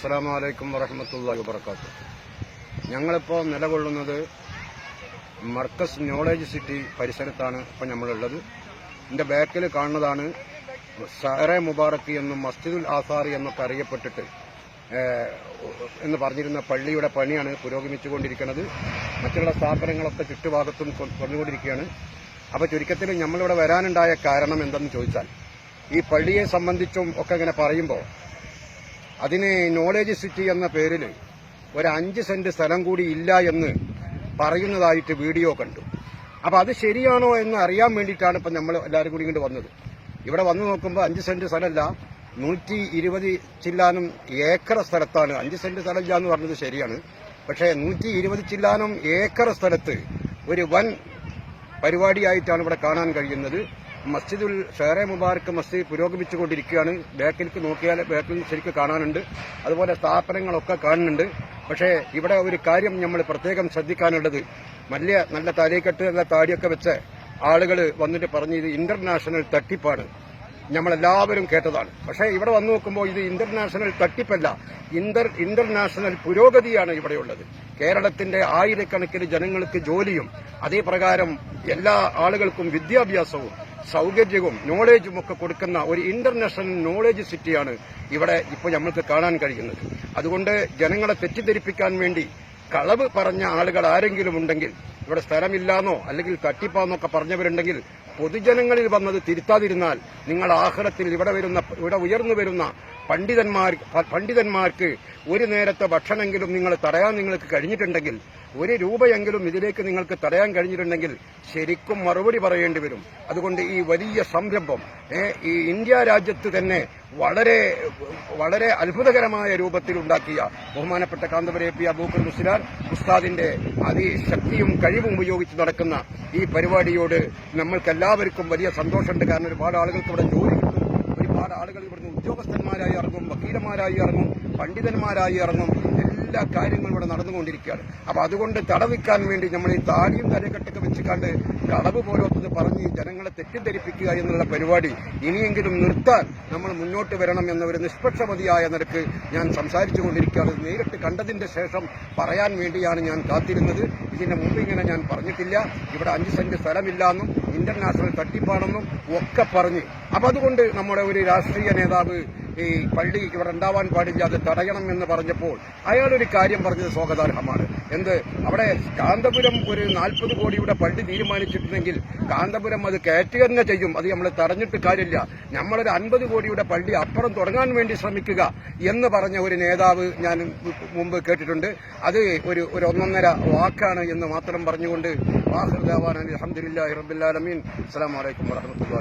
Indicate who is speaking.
Speaker 1: അസ്സാം വലൈക്കും വറഹമത്തല്ലാ വാബർക്കാത്തു ഞങ്ങളിപ്പോൾ നിലകൊള്ളുന്നത് മർക്കസ് നോളേജ് സിറ്റി പരിസരത്താണ് ഇപ്പോൾ നമ്മളുള്ളത്. എന്റെ ബാക്കിൽ കാണുന്നതാണ് സാറെ മുബാറക്ക് എന്നും മസ്ജിദുൽ ആസാറി എന്നൊക്കെ അറിയപ്പെട്ടിട്ട് എന്ന് പറഞ്ഞിരുന്ന പള്ളിയുടെ പണിയാണ് പുരോഗമിച്ചുകൊണ്ടിരിക്കുന്നത്. മറ്റുള്ള സ്ഥാപനങ്ങളൊക്കെ ചുറ്റുഭാഗത്തും കുറഞ്ഞുകൊണ്ടിരിക്കുകയാണ് അപ്പോൾ ചുരുക്കത്തിൽ നമ്മളിവിടെ വരാനുണ്ടായ കാരണം എന്തെന്ന് ചോദിച്ചാൽ ഈ പള്ളിയെ സംബന്ധിച്ചും ഒക്കെ ഇങ്ങനെ പറയുമ്പോൾ അതിന് നോളേജ് സിറ്റി എന്ന പേരിൽ ഒരു അഞ്ച് സെന്റ് സ്ഥലം കൂടി ഇല്ല എന്ന് പറയുന്നതായിട്ട് വീഡിയോ കണ്ടു. അപ്പൊ അത് ശരിയാണോ എന്ന് അറിയാൻ വേണ്ടിയിട്ടാണ് ഇപ്പൊ നമ്മൾ എല്ലാവരും കൂടി ഇങ്ങോട്ട് വന്നത്. ഇവിടെ വന്നു നോക്കുമ്പോൾ അഞ്ച് സെന്റ് സ്ഥലമല്ല നൂറ്റി ഇരുപത് ചില്ലാനും ഏക്കർ സ്ഥലത്താണ്. അഞ്ച് സെന്റ് സ്ഥലമില്ല എന്ന് പറഞ്ഞത് ശരിയാണ്. പക്ഷേ നൂറ്റി ഇരുപത് ചില്ലാനും ഏക്കർ സ്ഥലത്ത് ഒരു വൻ പരിപാടിയായിട്ടാണ് ഇവിടെ കാണാൻ കഴിയുന്നത്. മസ്ജിദുൽ ഷേറെ മുബാറക്ക് മസ്ജിദ് പുരോഗമിച്ചുകൊണ്ടിരിക്കുകയാണ്. ബാക്കിലേക്ക് നോക്കിയാൽ ബാക്കിൽ ശരിക്കും കാണാനുണ്ട്. അതുപോലെ സ്ഥാപനങ്ങളൊക്കെ കാണുന്നുണ്ട്. പക്ഷേ ഇവിടെ ഒരു കാര്യം നമ്മൾ പ്രത്യേകം ശ്രദ്ധിക്കാനുള്ളത്. വലിയ നല്ല തലയിക്കെട്ട് നല്ല താടിയൊക്കെ വെച്ച ആളുകൾ വന്നിട്ട് പറഞ്ഞ് ഇത് ഇന്റർനാഷണൽ തട്ടിപ്പാണ്. നമ്മളെല്ലാവരും കേട്ടതാണ്. പക്ഷേ ഇവിടെ വന്നു നോക്കുമ്പോൾ ഇത് ഇന്റർനാഷണൽ തട്ടിപ്പല്ല. ഇന്റർ ഇന്റർനാഷണൽ പുരോഗതിയാണ് ഇവിടെയുള്ളത്. കേരളത്തിന്റെ ആയിരക്കണക്കിന് ജനങ്ങൾക്ക് ജോലിയും അതേപ്രകാരം എല്ലാ ആളുകൾക്കും വിദ്യാഭ്യാസവും സൗകര്യവും നോളേജും ഒക്കെ കൊടുക്കുന്ന ഒരു ഇന്റർനാഷണൽ നോളേജ് സിറ്റിയാണ് ഇവിടെ ഇപ്പോൾ നമ്മൾക്ക് കാണാൻ കഴിയുന്നത്. അതുകൊണ്ട് ജനങ്ങളെ തെറ്റിദ്ധരിപ്പിക്കാൻ വേണ്ടി കളവ് പറഞ്ഞ ആളുകൾ ആരെങ്കിലും ഉണ്ടെങ്കിൽ ഇവിടെ സ്ഥലമില്ലാന്നോ അല്ലെങ്കിൽ തട്ടിപ്പാന്നൊക്കെ പറഞ്ഞവരുണ്ടെങ്കിൽ പൊതുജനങ്ങളിൽ വന്നത് തിരുത്താതിരുന്നാൽ നിങ്ങൾ ആഹ്ലത്തിൽ ഇവിടെ വരുന്ന ഇവിടെ ഉയർന്നു വരുന്ന പണ്ഡിതന്മാർ പണ്ഡിതന്മാർക്ക് ഒരു നേരത്തെ ഭക്ഷണമെങ്കിലും നിങ്ങൾ തടയാൻ നിങ്ങൾക്ക് കഴിഞ്ഞിട്ടുണ്ടെങ്കിൽ ഒരു രൂപയെങ്കിലും ഇതിലേക്ക് നിങ്ങൾക്ക് തടയാൻ കഴിഞ്ഞിട്ടുണ്ടെങ്കിൽ ശരിക്കും മറുപടി പറയേണ്ടി വരും. അതുകൊണ്ട് ഈ വലിയ സംരംഭം ഈ ഇന്ത്യ രാജ്യത്ത് തന്നെ വളരെ വളരെ അത്ഭുതകരമായ രൂപത്തിൽ ഉണ്ടാക്കിയ ബഹുമാനപ്പെട്ട കാന്തപുര എ പി അബൂക്കർ മുസ്ലാർ ഉസ്താദിന്റെ അതിശക്തിയും കഴിവും ഉപയോഗിച്ച് നടക്കുന്ന ഈ പരിപാടിയോട് നമ്മൾക്കെല്ലാവർക്കും വലിയ സന്തോഷമുണ്ട്. കാരണം ഒരുപാട് ആളുകൾക്ക് ഇവിടെ ജോലി കിട്ടും. ഒരുപാട് ആളുകൾ ഇവിടുന്ന് ഉദ്യോഗസ്ഥന്മാരായി ഇറങ്ങും വക്കീലന്മാരായി ഇറങ്ങും പണ്ഡിതന്മാരായി ഇറങ്ങും. എല്ലാ കാര്യങ്ങളും ഇവിടെ നടന്നുകൊണ്ടിരിക്കുകയാണ്. അപ്പൊ അതുകൊണ്ട് തടവിക്കാൻ വേണ്ടി നമ്മൾ ഈ താടിയും തലക്കെട്ടൊക്കെ വെച്ചുകൊണ്ട് കടവ് പോലോത്തത് പറഞ്ഞ് ജനങ്ങളെ തെറ്റിദ്ധരിപ്പിക്കുക എന്നുള്ള പരിപാടി ഇനിയെങ്കിലും നിർത്താൻ നമ്മൾ മുന്നോട്ട് വരണം എന്ന ഒരു നിഷ്പക്ഷമതിയായ നിരക്ക് ഞാൻ സംസാരിച്ചു കൊണ്ടിരിക്കുകയാണ് നേരിട്ട് കണ്ടതിന്റെ ശേഷം പറയാൻ വേണ്ടിയാണ് ഞാൻ കാത്തിരുന്നത്. ഇതിന്റെ മുമ്പ് ഇങ്ങനെ ഞാൻ പറഞ്ഞിട്ടില്ല. ഇവിടെ അഞ്ച് സെന്റ് സ്ഥലമില്ലാന്നും ഇന്റർനാഷണൽ തട്ടിപ്പാണെന്നും ഒക്കെ പറഞ്ഞ് അപ്പൊ അതുകൊണ്ട് നമ്മുടെ ഒരു രാഷ്ട്രീയ നേതാവ് ഈ പള്ളി ഇവിടെ ഉണ്ടാവാൻ പാടില്ല അത് തടയണം എന്ന് പറഞ്ഞപ്പോൾ അയാളൊരു കാര്യം പറഞ്ഞത് സ്വാഗതാർഹമാണ്. എന്ത്? അവിടെ കാന്തപുരം ഒരു നാൽപ്പത് കോടിയുടെ പള്ളി തീരുമാനിച്ചിട്ടുണ്ടെങ്കിൽ കാന്തപുരം അത് കയറ്റുക തന്നെ ചെയ്യും. അത് നമ്മൾ തടഞ്ഞിട്ട് കാര്യമില്ല. നമ്മളൊരു അൻപത് കോടിയുടെ പള്ളി അപ്പുറം തുടങ്ങാൻ വേണ്ടി ശ്രമിക്കുക എന്ന് പറഞ്ഞ ഒരു നേതാവ് ഞാൻ മുമ്പ് കേട്ടിട്ടുണ്ട്. അത് ഒരു ഒരു ഒന്നൊന്നര വാക്കാണ് എന്ന് മാത്രം പറഞ്ഞുകൊണ്ട് വാഹൃദാവാൻ അലഹമുല്ലാ റബ്ബുല്ലാലമീൻ അസ്സാം വലൈക്കും വാഹമത്തുള്ള